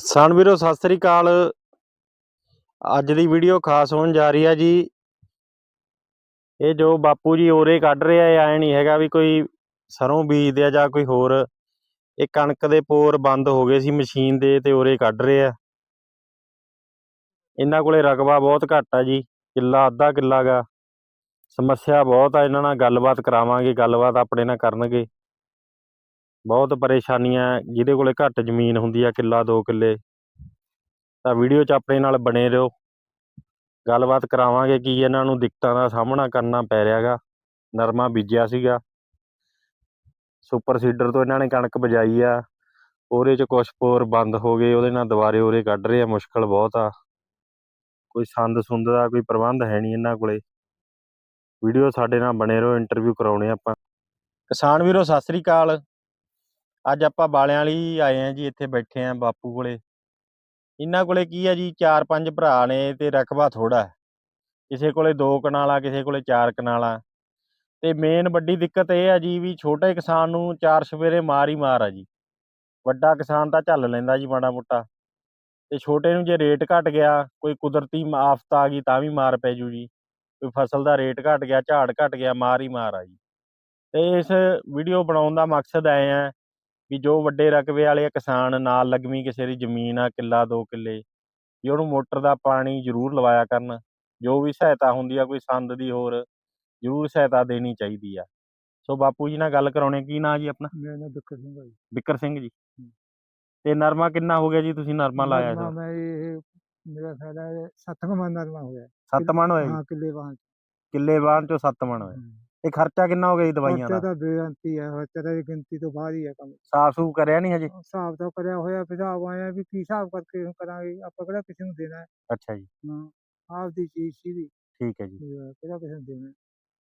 ਕਿਸਾਨ ਵੀਰੋ, ਸਤਿ ਸ੍ਰੀ ਅਕਾਲ। ਅੱਜ ਦੀ ਵੀਡੀਓ ਖਾਸ ਹੋਣ ਜਾ ਰਹੀ ਆ ਜੀ। ਇਹ ਜੋ ਬਾਪੂ ਜੀ ਓਰੇ ਕੱਢ ਰਿਹਾ, ਇਹ ਐ ਨਹੀਂ ਹੈਗਾ ਵੀ ਕੋਈ ਸਰੋਂ ਬੀਜਦੇ ਆ ਜਾਂ ਕੋਈ ਹੋਰ। ਇਹ ਕਣਕ ਦੇ ਪੋਰ ਬੰਦ ਹੋ ਗਏ ਸੀ ਮਸ਼ੀਨ ਦੇ ਤੇ ਓਰੇ ਕੱਢ ਰਹੇ ਆ। ਇਹਨਾਂ ਕੋਲੇ ਰਕਬਾ ਬਹੁਤ ਘੱਟ ਆ ਜੀ। ਕਿੱਲਾ, ਅੱਧਾ ਕਿੱਲਾ ਗਾ। ਸਮੱਸਿਆ ਬਹੁਤ ਆ, ਇਹਨਾਂ ਨਾਲ ਗੱਲਬਾਤ ਕਰਾਵਾਂਗੇ, ਗੱਲਬਾਤ ਆਪਣੇ ਨਾਲ ਕਰਨਗੇ। ਬਹੁਤ ਪਰੇਸ਼ਾਨੀਆਂ ਜਿਹਦੇ ਕੋਲੇ ਘੱਟ ਜ਼ਮੀਨ ਹੁੰਦੀ ਆ ਕਿੱਲਾ, ਦੋ ਕਿੱਲੇ। ਤਾਂ ਵੀਡੀਓ 'ਚ ਆਪਣੇ ਨਾਲ ਬਣੇ ਰਹੋ। ਗੱਲਬਾਤ ਕਰਾਵਾਂਗੇ ਕਿ ਇਹਨਾਂ ਨੂੰ ਦਿੱਕਤਾਂ ਦਾ ਸਾਹਮਣਾ ਕਰਨਾ ਪੈ ਰਿਹਾਗਾ। ਨਰਮਾ ਬੀਜਿਆ ਸੀਗਾ। ਸੁਪਰ ਸੀਡਰ ਤੋਂ ਇਹਨਾਂ ਨੇ ਕਣਕ ਬਜਾਈ ਆ। ਉਹਦੇ 'ਚ ਕੁਛ ਪੋਰ ਬੰਦ ਹੋ ਗਏ, ਉਹਦੇ ਨਾਲ ਦੁਬਾਰੇ ਉਹਰੇ ਕੱਢ ਰਹੇ ਆ, ਮੁਸ਼ਕਲ ਬਹੁਤ ਆ। ਕੋਈ ਸੰਦ ਸੁੰਦ ਦਾ ਕੋਈ ਪ੍ਰਬੰਧ ਹੈ ਨਹੀਂ ਇਹਨਾਂ ਕੋਲੇ। ਵੀਡੀਓ ਸਾਡੇ ਨਾਲ ਬਣੇ ਰਹੋ, ਇੰਟਰਵਿਊ ਕਰਾਉਣੇ ਆਪਾਂ। ਕਿਸਾਨ ਵੀਰੋ, ਸਤਿ ਸ੍ਰੀ ਅਕਾਲ। ਅੱਜ ਆਪਾਂ ਬਾਲਿਆਂ ਵਾਲੀ ਆਏ ਆ ਜੀ, ਇੱਥੇ ਬੈਠੇ ਆ ਬਾਪੂ ਕੋਲੇ। ਇਹਨਾਂ ਕੋਲੇ ਕੀ ਆ ਜੀ, ਚਾਰ ਪੰਜ ਭਰਾ ਨੇ ਤੇ ਰਕਬਾ ਥੋੜਾ ਕਿਸੇ ਕੋਲੇ ਦੋ ਕਨਾਲਾ, ਕਿਸੇ ਕੋਲੇ ਚਾਰ ਕਨਾਲਾ। ਤੇ ਮੇਨ ਵੱਡੀ ਦਿੱਕਤ ਇਹ ਆ ਜੀ ਵੀ ਛੋਟੇ ਕਿਸਾਨ ਨੂੰ ਚਾਰ ਸਵੇਰੇ ਮਾਰ ਹੀ ਮਾਰ ਆ ਜੀ। ਵੱਡਾ ਕਿਸਾਨ ਤਾਂ ਝੱਲ ਲੈਂਦਾ ਜੀ ਮਾੜਾ ਮੋਟਾ। ਤੇ ਛੋਟੇ ਨੂੰ ਜੇ ਰੇਟ ਘਟ ਗਿਆ, ਕੋਈ ਕੁਦਰਤੀ ਆਫਤ ਆ ਗਈ ਤਾਂ ਵੀ ਮਾਰ ਪੈ ਜੂ ਜੀ। ਕੋਈ ਫਸਲ ਦਾ ਰੇਟ ਘਟ ਗਿਆ, ਝਾੜ ਘਟ ਗਿਆ, ਮਾਰ ਹੀ ਮਾਰ ਆ ਜੀ। ਤੇ ਇਸ ਵੀਡੀਓ ਬਣਾਉਣ ਦਾ ਮਕਸਦ ਐ ਆ ਵੀ ਜੋ ਵੱਡੇ ਰਕਬੇ ਵਾਲੇ ਆ ਕਿਸਾਨ ਨਾਲ ਲੱਗਵੀਂ ਕਿਸੇ ਦੀ ਜ਼ਮੀਨ ਆ ਕਿੱਲਾ ਦੋ ਕਿੱਲੇ ਵੀ ਉਹਨੂੰ ਮੋਟਰ ਦਾ ਪਾਣੀ ਜ਼ਰੂਰ ਲਵਾਇਆ ਕਰਨ ਜੋ ਵੀ ਸਹਾਇਤਾ ਹੁੰਦੀ ਆ ਕੋਈ ਸੰਦ ਦੀ ਹੋਰ ਜ਼ਰੂਰ ਸਹਾਇਤਾ ਦੇਣੀ ਚਾਹੀਦੀ ਆ। ਸੋ ਬਾਪੂ ਜੀ ਨਾਲ ਗੱਲ ਕਰਾਉਣੇ ਕੀ ਨਾਂ ਜੀ ਆਪਣਾ? ਮੇਰਾ ਨਾਮ ਬਿੱਕਰ ਸਿੰਘ ਹੈ ਜੀ। ਬਿੱਕਰ ਸਿੰਘ ਜੀ। ਤੇ ਨਰਮਾ ਕਿੰਨਾ ਹੋ ਗਿਆ ਜੀ? ਤੁਸੀਂ ਨਰਮਾ ਲਾਇਆ ਨਰਮਾ ਸੀ ਮੈਂ ਇਹ ਮੇਰਾ ਖਿਆਲ ਹੈ ਸੱਤਵਾਂ ਮਨ ਨਰਮਾ ਹੋਇਆ। ਸੱਤ ਮਣ ਹੋਇਆ ਜੀ? ਹਾਂ ਕਿੱਲੇ ਵਾਂ ਕਿੱਲੇ ਬਾਣ ਚੋਂ ਸੱਤ ਮਣ ਹੋਇਆ। ਤੇ ਖਰਚਾ ਕਿੰਨਾ ਹੋ ਗਿਆ ਜੀ ਦਵਾਈਆਂ ਖਰਚਾ ਦਾ? ਤਾਂ ਬੇਅੰਤੀ ਹੈ ਖਰਚਾ ਤਾਂ ਇਹ ਗਿਣਤੀ ਤੋਂ ਬਾਹਰ ਹੀ ਹੈ ਕੰਮ। ਸਾਫ਼ ਸੂਫ ਕਰਿਆ ਨਹੀਂ ਹਜੇ? ਹਿਸਾਬ ਤਾਂ ਕਰਿਆ ਹੋਇਆ ਫਿਰ ਹਿਸਾਬ ਆਇਆ ਵੀ ਕੀ ਹਿਸਾਬ ਕਰਕੇ ਹੁਣ ਕਰਾਂਗੇ ਆਪਾਂ ਕਿਹੜਾ ਕਿਸੇ ਨੂੰ ਦੇਣਾ? ਹੈ ਅੱਛਾ ਜੀ। ਹਾਂ ਆਪਦੀ ਚੀਜ਼ ਸੀ ਵੀ ਠੀਕ ਹੈ ਜੀ। ਕਿਹੜਾ ਕਿਸੇ ਨੂੰ ਦੇਣਾ? ਹੈ।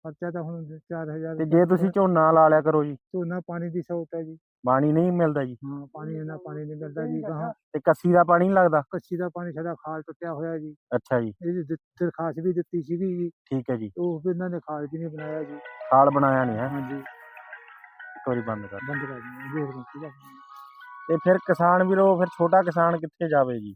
ਖਰਚਾ ਤਾਂ ਹੁਣ 4000 ਤੇ ਜੇ ਤੁਸੀਂ ਝੋਨਾ ਲਾ ਲਿਆ ਕਰੋ ਜੀ। ਝੋਨਾ ਪਾਣੀ ਦੀ ਸਹੂਲਤ ਹੈ ਜੀ। ਪਾਣੀ ਨਹੀਂ ਮਿਲਦਾ ਜੀ। ਹਾਂ ਪਾਣੀ ਇਹਨਾਂ ਪਾਣੀ ਨਹੀਂ ਮਿਲਦਾ ਜੀ ਕਹਾਂ ਤੇ ਕੱਸੀ ਦਾ ਪਾਣੀ ਨਹੀਂ ਲੱਗਦਾ? ਕੱਚੀ ਦਾ ਪਾਣੀ ਸਾਡਾ ਖਾਲ ਟੁੱਟਿਆ ਹੋਇਆ ਜੀ। ਅੱਛਾ ਜੀ। ਇਹਦੀ ਦਰਖਾਸਤ ਵੀ ਦਿੱਤੀ ਸੀਗੀ ਜੀ। ਠੀਕ ਹੈ ਜੀ। ਉਹ ਵੀ ਇਹਨਾਂ ਨੇ ਖਾਲ ਵੀ ਨਹੀਂ ਬਣਾਇਆ ਜੀ। ਖਾਲ ਬਣਾਇਆ ਨਹੀਂ ਹੈ। ਹਾਂਜੀ। ਇੱਕ ਵਾਰੀ ਬੰਦ ਕਰ। ਬੰਦ ਕਰ ਦੇਖ ਲਓ ਤੇ ਫਿਰ ਕਿਸਾਨ ਵੀਰੋ ਫਿਰ ਛੋਟਾ ਕਿਸਾਨ ਕਿੱਥੇ ਜਾਵੇ ਜੀ?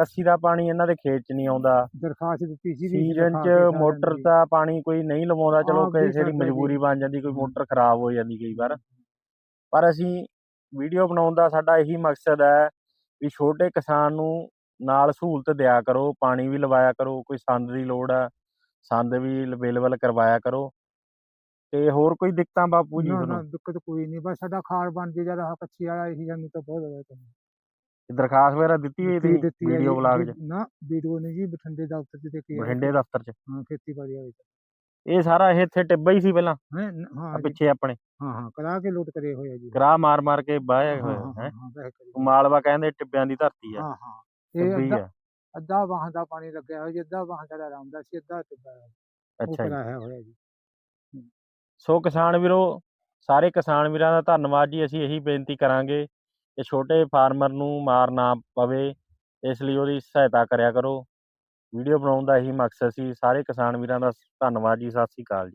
ਕੱਸੀ ਦਾ ਪਾਣੀ ਇਹਨਾਂ ਦੇ ਖੇਤ 'ਚ ਨਹੀਂ ਆਉਂਦਾ। ਦਰਖਾਸਤ ਦਿੱਤੀ ਸੀ ਸੀਜ਼ਨ 'ਚ ਮੋਟਰ ਦਾ ਪਾਣੀ ਕੋਈ ਨਹੀਂ ਲਵਾਉਂਦਾ ਚਲੋ ਹਾਂ, ਵੀ ਕਿਸੇ ਦੀ ਕਰਦਾ ਜੀ। ਮਜਬੂਰੀ ਬਣ ਜਾਂਦੀ ਕੋਈ। ਮੋਟਰ ਖਰਾਬ ਹੋ ਜਾਂਦੀ ਕਈ ਵਾਰ। ਪਰ ਅਸੀਂ ਵੀਡੀਓ ਬਣਾਉਣ ਦਾ ਸਾਡਾ ਇਹੀ ਮਕਸਦ ਹੈ ਵੀ ਛੋਟੇ ਕਿਸਾਨ ਨੂੰ ਨਾਲ ਸਹੂਲਤ ਦਿਆ ਕਰੋ ਪਾਣੀ ਵੀ ਲਵਾਇਆ ਕਰੋ ਕੋਈ ਸੰਦ ਦੀ ਲੋੜ ਆ ਸੰਦ ਵੀ ਅਵੇਲੇਬਲ ਕਰਵਾਇਆ ਕਰੋ। ਤੇ ਹੋਰ ਕੋਈ ਦਿੱਕਤਾਂ ਬਾਪੂ ਜੀ ਨਾ ਨਾ ਤੁਹਾਨੂੰ? ਦਿੱਕਤ ਕੋਈ ਨਹੀਂ ਬਸ ਸਾਡਾ ਖਾਲ ਬਣ ਜੇ ਜ਼ਿਆਦਾ ਕੱਚੀ ਵਾਲਾ ਇਹੀ ਸਾਨੂੰ ਤਾਂ ਬਹੁਤ ਜ਼ਿਆਦਾ ਕੰਮ ਦਰਖਾਸਤ ਵਗੈਰਾ ਦਿੱਤੀ ਹੋਈ ਦਿੱਤੀ ਸੀ ਦਿੱਤੀ ਹੈ ਵੀਡੀਓ ਬਲਾਗ 'ਚ? ਨਾ ਵੀਡੀਓ ਨਹੀਂ ਜੀ ਬਠਿੰਡੇ ਦਫ਼ਤਰ ਚ ਦੇਖੀ ਹੈ ਬਠਿੰਡੇ ਦਫ਼ਤਰ 'ਚ? ਹਾਂ ਖੇਤੀਬਾੜੀ ਵਾਲੇ ਇਹ ਸਾਰਾ ਇਹ ਇੱਥੇ ਟਿੱਬਾ ਹੀ ਸੀ ਪਹਿਲਾਂ? ਹੈ ਆਹ ਹਾਂ ਜੀ, ਪਿੱਛੇ ਆਪਣੇ। ਹਾਂ ਹਾਂ ਕਰਾ ਕੇ ਲੁੱਟ ਕਰੇ ਹੋਇਆ ਜੀ। ਗਰਾਹ ਮਾਰ ਮਾਰ ਕੇ ਬਾਇਆ ਹਾਂ ਹੋਇਆ ਹਾਂ ਹੈ? ਹਾਂ ਵੈਸੇ ਕਰੀ ਮਾਲਵਾ ਕਹਿੰਦੇ ਟਿੱਬਿਆਂ ਦੀ ਧਰਤੀ ਆ। ਹਾਂ ਹਾਂ। ਇਹ ਟਿੱਬੀ ਅੱਧਾ ਆ। ਅੱਧਾ ਵਾਹਾਂ ਦਾ ਪਾਣੀ ਲੱਗਿਆ ਹੋਇਆ ਜੀ ਅੱਧਾ ਵਾਹਾਂ ਦਾ ਆਰਾਮਦਾ ਸੀ ਅੱਧਾ ਟਿੱਬਾ। ਉਹ ਅੱਛਾ ਜੀ। ਕਰਾਇਆ ਹੋਇਆ ਜੀ। ਸੋ ਕਿਸਾਨ ਵੀਰੋ ਸਾਰੇ ਕਿਸਾਨ ਵੀਰਾਂ ਦਾ ਧੰਨਵਾਦ ਜੀ ਅਸੀਂ ਇਹੀ ਬੇਨਤੀ ਕਰਾਂਗੇ ਕਿ ਛੋਟੇ ਫਾਰਮਰ ਨੂੰ ਮਾਰ ਨਾ ਪਵੇ, ਇਸ ਲਈ ਉਹਦੀ ਸਹਾਇਤਾ ਕਰਿਆ ਕਰੋ। ਵੀਡੀਓ ਬਣਾਉਣ ਦਾ ਇਹੀ ਮਕਸਦ ਸੀ। ਸਾਰੇ ਕਿਸਾਨ ਵੀਰਾਂ ਦਾ ਧੰਨਵਾਦ ਜੀ। ਸਤਿ ਸ੍ਰੀ ਅਕਾਲ ਜੀ।